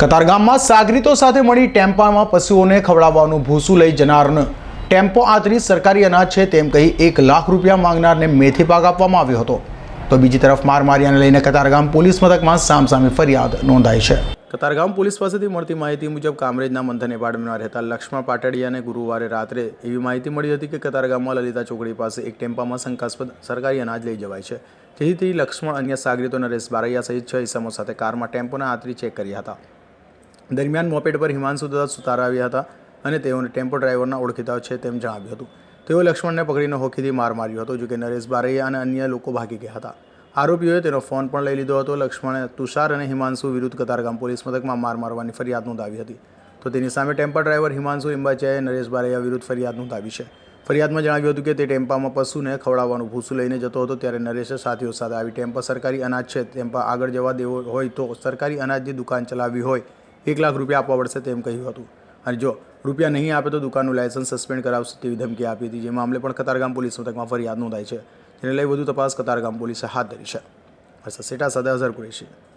કતારગામમાં સાગરીતો સાથે મળી ટેમ્પામાં પશુઓને ખવડાવવાનું ભૂસું લઈ જનારને ટેમ્પો આતરી સરકારી અનાજ છે તેમ કહી એક લાખ રૂપિયા માંગનારને મેથી પાક આપવામાં આવ્યો હતો. તો બીજી તરફ માર માર્યાને લઈને કતારગામ પોલીસ મથકમાં સામસામે ફરિયાદ નોંધાઈ છે. કતારગામ પોલીસ પાસેથી મળતી માહિતી મુજબ કામરેજના મંથન એપાર્ટમેન્ટમાં રહેતા લક્ષ્મણ પાટડિયાને ગુરુવારે રાત્રે એવી માહિતી મળી હતી કે કતારગામમાં લલિતા ચોકડી પાસે એક ટેમ્પામાં શંકાસ્પદ સરકારી અનાજ લઈ જવાય છે. જેથી લક્ષ્મણ અન્ય સાગરીતો નરેશ બારૈયા સહિત છ ઇસમો સાથે કારમાં ટેમ્પોના આતરી ચેક કર્યા હતા. દરમિયાન મોપેડ પર હિમાંશુ દત્ત સુતારા આવ્યા હતા અને તેઓને ટેમ્પો ડ્રાઈવરના ઓળખીતા છે તેમ જણાવ્યું હતું. તેઓ લક્ષ્મણને પકડીને હોખીથી માર માર્યો હતો, જોકે નરેશ બારૈયા અને અન્ય લોકો ભાગી ગયા હતા. આરોપીઓએ તેનો ફોન પણ લઈ લીધો હતો. લક્ષ્મણે તુષાર અને હિમાંશુ વિરુદ્ધ કતારગામ પોલીસ મથકમાં માર મારવાની ફરિયાદ નોંધાવી હતી. તો તેની સામે ટેમ્પા ડ્રાઈવર હિમાંશુ ઇંબાચિયાએ નરેશ બારૈયા વિરુદ્ધ ફરિયાદ નોંધાવી છે. ફરિયાદમાં જણાવ્યું હતું કે તે ટેમ્પામાં પશુને ખવડાવવાનું ભૂસું લઈને જતો હતો, ત્યારે નરેશે સાથીઓ સાથે આવી ટેમ્પા સરકારી અનાજ છે, ટેમ્પા આગળ જવા દેવો હોય તો સરકારી અનાજની દુકાન ચલાવવી હોય એક લાખ રૂપિયા આપવા પડશે તેમ કહ્યું હતું. અને જો રૂપિયા નહીં આપે તો દુકાનનું લાયસન્સ સસ્પેન્ડ કરાવશે તેવી ધમકી આપી હતી જે મામલે પણ કતારગામ પોલીસ મથકમાં ફરિયાદ નોંધાઈ છે. જેને લઈ વધુ તપાસ કતારગામ પોલીસે હાથ ધરી છે. સેટા સદા અઝર કુરેશી.